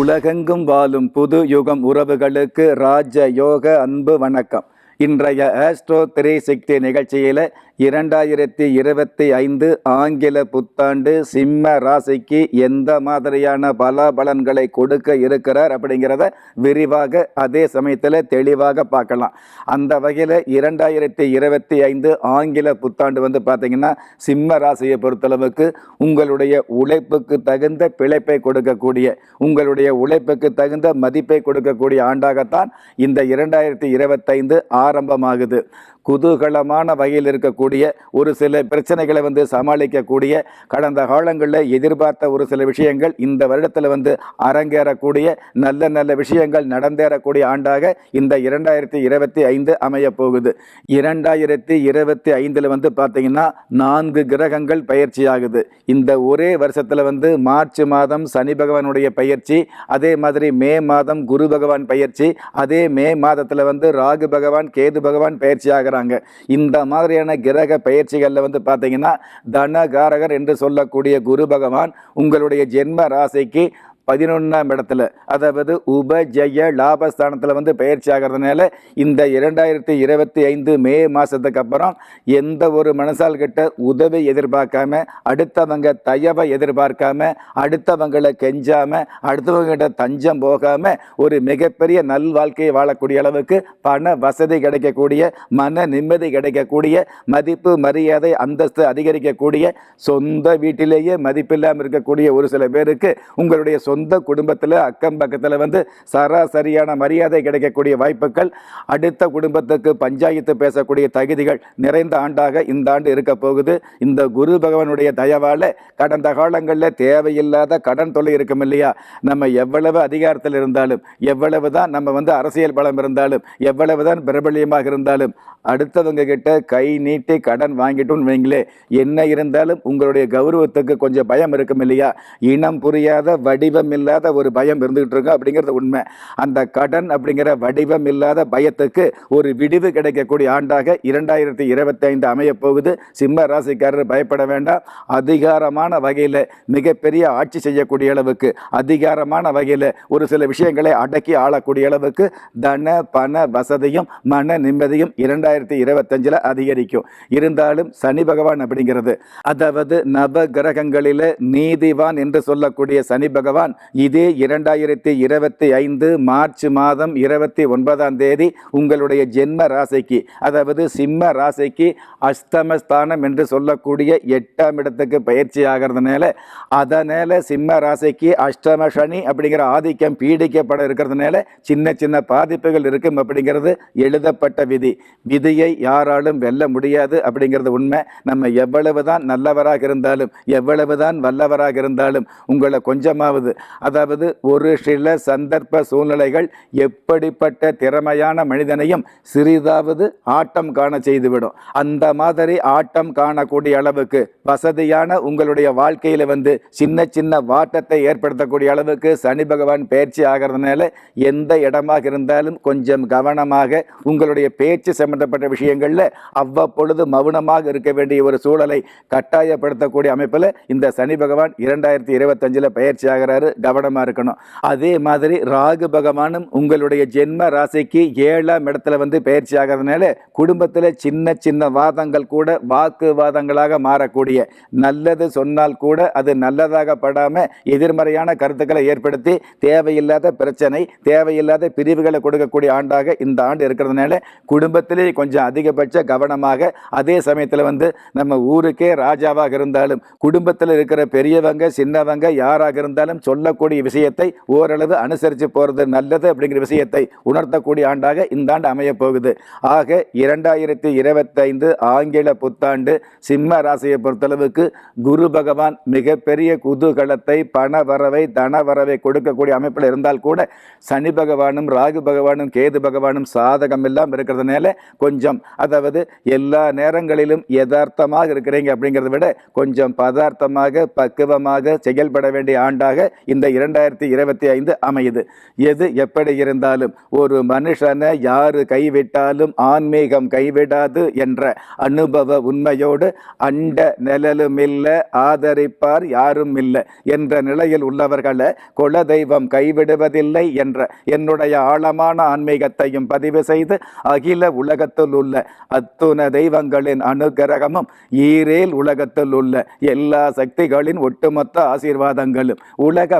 உலகெங்கும் வாழும் புது யுகம் உறவுகளுக்கு ராஜ யோக அன்பு வணக்கம். இன்றைய ஆஸ்ட்ரோ திரை சக்தி நிகழ்ச்சியில் இரண்டாயிரத்தி இருபத்தி ஐந்து ஆங்கில புத்தாண்டு சிம்ம ராசிக்கு எந்த மாதிரியான பலாபலன்களை கொடுக்க இருக்கிறார் அப்படிங்கிறத விரிவாக அதே சமயத்தில் தெளிவாக பார்க்கலாம். அந்த வகையில் இரண்டாயிரத்தி இருபத்தி ஐந்து ஆங்கில புத்தாண்டு வந்து பார்த்திங்கன்னா சிம்ம ராசியை பொறுத்தளவுக்கு உங்களுடைய உழைப்புக்கு தகுந்த பிழைப்பை கொடுக்கக்கூடிய உங்களுடைய உழைப்புக்கு தகுந்த மதிப்பை கொடுக்கக்கூடிய ஆண்டாகத்தான் இந்த இரண்டாயிரத்தி இருபத்தைந்து ஆரம்பமாகுது. குதூகலமான வகையில் இருக்கக்கூடிய ஒரு சில பிரச்சனைகளை வந்து சமாளிக்கக்கூடிய கடந்த காலங்களில் எதிர்பார்த்த ஒரு சில விஷயங்கள் இந்த வருடத்தில் வந்து அரங்கேறக்கூடிய நல்ல நல்ல விஷயங்கள் நடந்தேறக்கூடிய ஆண்டாக இந்த இரண்டாயிரத்தி இருபத்தி ஐந்து அமையப்போகுது இரண்டாயிரத்தி இருபத்தி ஐந்தில் வந்து பார்த்தீங்கன்னா நான்கு கிரகங்கள் பயிற்சி ஆகுது. இந்த ஒரே வருஷத்தில் வந்து மார்ச் மாதம் சனி பகவானுடைய பயிற்சி அதே மாதிரி மே மாதம் குரு பகவான் பயிற்சி அதே மே மாதத்தில் வந்து ராகு பகவான் கேது பகவான் பயிற்சி ஆகிறாங்க இந்த மாதிரியான கிரக பயிற்சிகளில் வந்து பார்த்தீங்கன்னா தனகாரகர் என்று சொல்லக்கூடிய குரு பகவான் உங்களுடைய ஜென்ம ராசிக்கு பதினொன்றாம் இடத்துல அதாவது உபஜய லாபஸ்தானத்தில் வந்து பயிற்சி ஆகிறதுனால இந்த இரண்டாயிரத்தி இருபத்தி ஐந்து மே மாதத்துக்கு அப்புறம் எந்த ஒரு மனசால் கிட்ட உதவி எதிர்பார்க்காம அடுத்தவங்க தயவை எதிர்பார்க்காம அடுத்தவங்களை கெஞ்சாமல் அடுத்தவங்ககிட்ட தஞ்சம் போகாமல் ஒரு மிகப்பெரிய நல் வாழ்க்கையை வாழக்கூடிய அளவுக்கு பண வசதி கிடைக்கக்கூடிய மன நிம்மதி கிடைக்கக்கூடிய மதிப்பு மரியாதை அந்தஸ்து அதிகரிக்கக்கூடிய சொந்த வீட்டிலேயே மதிப்பில்லாமல் இருக்கக்கூடிய ஒரு சில பேருக்கு உங்களுடைய சொந்த குடும்பத்தில் அக்கம் பக்கத்தில் வந்து சராசரியான மரியாதை கிடைக்கக்கூடிய வாய்ப்புகள் அடுத்த குடும்பத்துக்கு பஞ்சாயத்து பேசக்கூடிய தகுதிகள் நிறைந்த ஆண்டாக இந்த ஆண்டு இருக்க போகுது. இந்த குரு பகவானுடைய தயவால் கடந்த காலங்களில் தேவையில்லாத கடன் தொல்லை இருக்கும் இல்லையா? நம்ம எவ்வளவு அதிகாரத்தில் இருந்தாலும் எவ்வளவு தான் நம்ம வந்து அரசியல் பலம் இருந்தாலும் எவ்வளவு தான் பிரபலியமாக இருந்தாலும் அடுத்தவங்க கிட்ட கை நீட்டி கடன் வாங்கிட்டோம்னு வைங்களே என்ன இருந்தாலும் உங்களுடைய கௌரவத்துக்கு கொஞ்சம் பயம் இருக்கும் இல்லையா? இனம் புரியாத வடிவ வடிவம் இல்லாத ஒரு பயம் இருந்துகிட்டு இருக்கும் அப்படிங்கிறது உண்மை. அந்த கடன் அப்படிங்கிற வடிவம் இல்லாத பயத்துக்கு ஒரு விடிவு கிடைக்கக்கூடிய ஆண்டாக இரண்டாயிரத்தி இருபத்தைந்து அமையப்போகுது. சிம்ம ராசிக்காரர் பயப்பட வேண்டாம். அதிகாரமான வகையில் மிகப்பெரிய ஆட்சி செய்யக்கூடிய அளவுக்கு அதிகாரமான வகையில் ஒரு சில விஷயங்களை அடக்கி ஆளக்கூடிய அளவுக்கு தன பண வசதியும் மன நிம்மதியும் இரண்டாயிரத்தி இருபத்தஞ்சில் அதிகரிக்கும். இருந்தாலும் சனி பகவான் அப்படிங்கிறது அதாவது நவ கிரகங்களில் நீதிவான் என்று சொல்லக்கூடிய சனி பகவான் இதே இரண்டாயிரத்தி இருபத்தி ஐந்து மார்ச் மாதம் இருபத்தி ஒன்பதாம் தேதி உங்களுடைய ஜென்ம ராசிக்கு அதாவது சிம்ம ராசிக்கு அஷ்டமஸ்தானம் என்று சொல்லக்கூடிய எட்டாம் இடத்துக்கு பயிற்சி ஆகிறதுனால அதனால சிம்ம ராசிக்கு அஷ்டம சனி அப்படிங்கிற ஆதிக்கம் பீடிக்கப்பட இருக்கிறதுனால சின்ன சின்ன பாதிப்புகள் இருக்கும் அப்படிங்கிறது எழுதப்பட்ட விதி. விதியை யாராலும் வெல்ல முடியாது அப்படிங்கிறது உண்மை. நம்ம எவ்வளவு தான் நல்லவராக இருந்தாலும் எவ்வளவு தான் வல்லவராக இருந்தாலும் உங்களை கொஞ்சமாவது அதாவது ஒரு சில சந்தர்ப்ப சூழ்நிலைகள் எப்படிப்பட்ட திறமையான மனிதனையும் சிறிதாவது ஆட்டம் காண செய்துவிடும். அந்த மாதிரி ஆட்டம் காணக்கூடிய அளவுக்கு வசதியான உங்களுடைய வாழ்க்கையில் வந்து சின்ன சின்ன வாட்டத்தை ஏற்படுத்தக்கூடிய அளவுக்கு சனி பகவான் பயிற்சி ஆகிறதுனால எந்த இடமாக இருந்தாலும் கொஞ்சம் கவனமாக உங்களுடைய பேச்சு சம்பந்தப்பட்ட விஷயங்களில் அவ்வப்பொழுது மௌனமாக இருக்க வேண்டிய ஒரு சூழலை கட்டாயப்படுத்தக்கூடிய அமைப்பில் இந்த சனி பகவான் இரண்டாயிரத்தி இருபத்தஞ்சில் பயிற்சி ஆகிறாரு. கவனமாக இருக்கணும். அதே மாதிரி ராகு பகவானும் உங்களுடைய ஜென்ம ராசிக்கு ஏழாம் இடத்துல வந்து பயிற்சி ஆகிறதுனால குடும்பத்தில் சின்ன சின்ன வாதங்கள் கூட வாக்குவாதங்களாக மாறக்கூடிய நல்லது சொன்னால் கூட அது நல்லதாக படாமல் எதிர்மறையான கருத்துக்களை ஏற்படுத்தி தேவையில்லாத பிரச்சனை தேவையில்லாத பிரிவுகளை கொடுக்கக்கூடிய ஆண்டாக இந்த ஆண்டு இருக்கிறதுனால குடும்பத்திலே கொஞ்சம் அதிகபட்ச கவனமாக அதே சமயத்தில் வந்து நம்ம ஊருக்கே ராஜாவாக இருந்தாலும் குடும்பத்தில் இருக்கிற பெரியவங்க சின்னவங்க யாராக இருந்தாலும் சொல்ல சொல்லக்கூடிய விஷயத்தை ஓரளவு அனுசரித்து போகிறது நல்லது அப்படிங்கிற விஷயத்தை உணர்த்தக்கூடிய ஆண்டாக இந்த ஆண்டு அமையப் போகுது. ஆக இரண்டாயிரத்தி இருபத்தைந்து ஆங்கில புத்தாண்டு சிம்ம ராசியை பொறுத்தளவுக்கு குரு பகவான் மிகப்பெரிய குதூகலத்தை பண வரவை தன வரவை கொடுக்கக்கூடிய அமைப்பில் இருந்தால் கூட சனி பகவானும் ராகு பகவானும் கேது பகவானும் சாதகம் இல்லாமல் இருக்கிறதுனால கொஞ்சம் அதாவது எல்லா நேரங்களிலும் யதார்த்தமாக இருக்கிறீங்க அப்படிங்கிறத விட கொஞ்சம் பதார்த்தமாக பக்குவமாக செயல்பட வேண்டிய ஆண்டாக இந்த இரண்டாயிரத்தி இருபத்தி ஐந்து அமையுது. எது எப்படி இருந்தாலும் ஒரு மனுஷனை யாரு கைவிட்டாலும் ஆன்மீகம் கைவிடாது என்ற அனுபவ உண்மையோடு அண்ட நிழலும் இல்லை ஆதரிப்பார் யாரும் இல்லை என்ற நிலையில் உள்ளவர்களை குலதெய்வம் கைவிடுவதில்லை என்ற என்னுடைய ஆழமான ஆன்மீகத்தையும் பதிவு செய்து அகில உலகத்தில் உள்ள அத்துண தெய்வங்களின் அனுகிரகமும் ஈரேல் உலகத்தில் உள்ள எல்லா சக்திகளின் ஒட்டுமொத்த ஆசீர்வாதங்களும் உலக